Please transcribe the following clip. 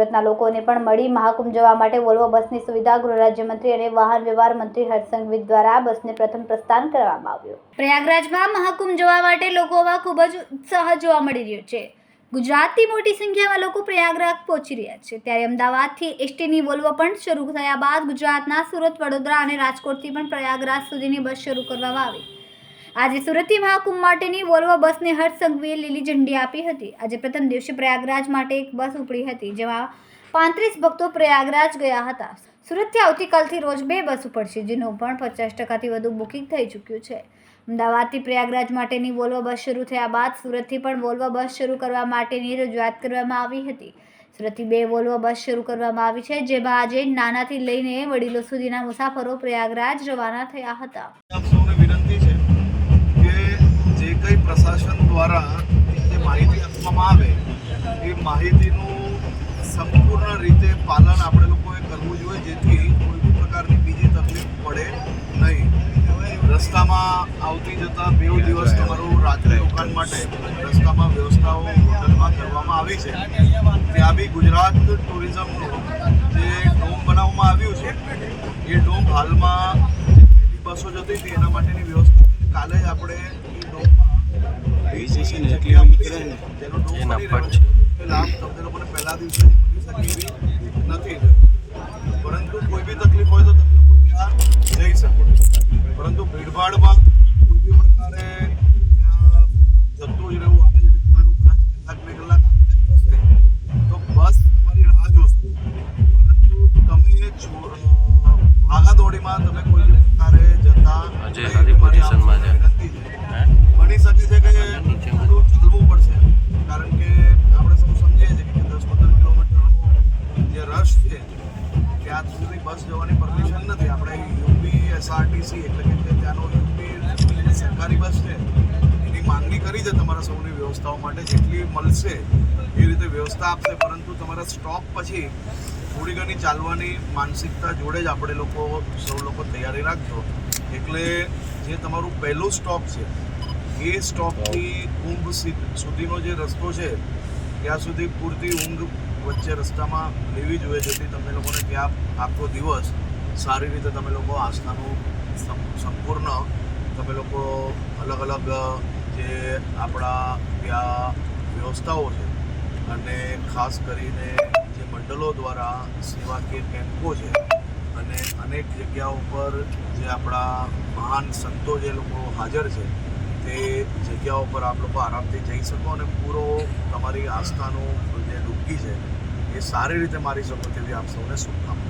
સુરતના લોકોને પણ મળી મહાકુંભ જવા માટે વોલ્વો બસની સુવિધા. ગૃહ રાજ્યમંત્રી અને વાહન વ્યવહાર મંત્રી હર્ષ સંઘવી દ્વારા બસને પ્રથમ પ્રસ્થાન કરવામાં આવ્યું. પ્રયાગરાજમાં મહાકુંભ જવા માટે લોકોમાં ખૂબ જ ઉત્સાહ જોવા મળી રહ્યો છે. ગુજરાતથી મોટી સંખ્યામાં લોકો પ્રયાગરાજ પહોંચી રહ્યા છે. ત્યારે અમદાવાદથી એસટીની વોલ્વો પણ શરૂ થયા બાદ ગુજરાતના સુરત, વડોદરા અને રાજકોટથી પણ પ્રયાગરાજ સુધીની બસ શરૂ કરવામાં આવી. આજે સુરતથી મહાકુંભ માટેની વોલ્વો બસને હર્ષ સંઘવીએ લીલી ઝંડી આપી હતી. આજે પ્રથમ દિવસે પ્રયાગરાજ માટે એક બસ ઉપડી હતી, જેમાં પાંત્રીસ ભક્તો પ્રયાગરાજ ગયા હતા. સુરતથી આવતીકાલથી રોજ બે બસ ઉપડશે, જેનું પણ પચાસ ટકાથી વધુ બુકિંગ થઈ ચૂક્યું છે. અમદાવાદથી પ્રયાગરાજ માટેની વોલ્વો બસ શરૂ થયા બાદ સુરતથી પણ વોલ્વો બસ શરૂ કરવા માટેની રજૂઆત કરવામાં આવી હતી. સુરતથી બે વોલ્વો બસ શરૂ કરવામાં આવી છે, જેમાં આજે નાનાથી લઈને વડીલો સુધીના મુસાફરો પ્રયાગરાજ રવાના થયા હતા. કંઈ પ્રશાસન દ્વારા જે માહિતી આપવામાં આવે, એ માહિતીનું સંપૂર્ણ રીતે પાલન આપણે લોકોએ કરવું જોઈએ, જેથી કોઈ પણ પ્રકારની બીજી તકલીફ પડે નહીં. રસ્તામાં આવતી જતા બે દિવસ તમારું રાત્રે રોકાણ માટે રસ્તામાં વ્યવસ્થાઓ હોટલમાં કરવામાં આવી છે. ત્યાં બી ગુજરાત ટુરિઝમનું જે ડોમ બનાવવામાં આવ્યું છે, એ ડોમ હાલમાં બસો જતી હતી, એના માટેની વ્યવસ્થા કાલે જ આપણે વીસ છે ને એટલી ને. જેનો ડોમ એના પટ છે. એ તમને લોકોને પહેલા દિવસે નથી ત્યાં બસ જવાની પરમિશન નથી. આપણે યુપી એસઆરટીસી એટલે કે ત્યાંનો યુપી સરકારી બસ છે, એની માંગણી કરી છે તમારા સૌની વ્યવસ્થાઓ માટે. જેટલી મળશે એ રીતે વ્યવસ્થા આપશે. પરંતુ તમારા સ્ટોપ પછી થોડી ઘણી ચાલવાની માનસિકતા જોડે જ આપણે લોકો, સૌ લોકો તૈયારી રાખજો. એટલે જે તમારું પહેલું સ્ટોપ છે, એ સ્ટોપથી કુંભ સુધીનો જે રસ્તો છે ત્યાં સુધી પૂરતી ઊંઘ વચ્ચે રસ્તામાં લેવી જોઈએ, જેથી તમે લોકોને ત્યાં આખો દિવસ સારી રીતે તમે લોકો આસ્થાનું સંપૂર્ણ તમે લોકો અલગ અલગ જે આપણા ત્યાં વ્યવસ્થાઓ છે અને ખાસ કરીને જે મંડળો દ્વારા સેવાકીય કેમ્પો છે અને અનેક જગ્યાઓ પર જે આપણા મહાન સંતો જે લોકો હાજર છે તે જગ્યાઓ પર આપ લોકો આરામથી જઈ શકો અને પૂરો તમારી આસ્થાનું જે ડૂબકી છે, એ સારી રીતે મારી શકો તેવી આપ સૌને શુભકામના.